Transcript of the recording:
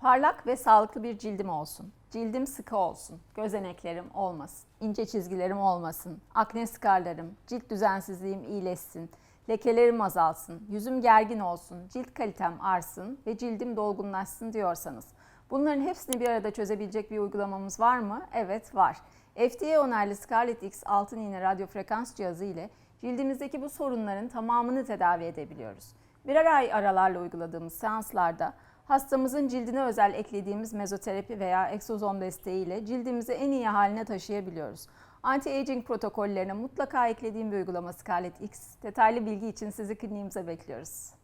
Parlak ve sağlıklı bir cildim olsun. Cildim sıkı olsun. Gözeneklerim olmasın. ince çizgilerim olmasın. Akne skarlarım, cilt düzensizliğim iyileşsin. Lekelerim azalsın. Yüzüm gergin olsun. Cilt kalitem artsın ve cildim dolgunlaşsın diyorsanız. Bunların hepsini bir arada çözebilecek bir uygulamamız var mı? Evet var. FDA onaylı Scarlett X altın iğne radyo frekans cihazı ile cildimizdeki bu sorunların tamamını tedavi edebiliyoruz. Birer ay aralarla uyguladığımız seanslarda hastamızın cildine özel eklediğimiz mezoterapi veya egzozom desteğiyle cildimizi en iyi haline taşıyabiliyoruz. Anti-aging protokollerine mutlaka eklediğim bir uygulama Scarlett X. Detaylı bilgi için sizi kliniğimize bekliyoruz.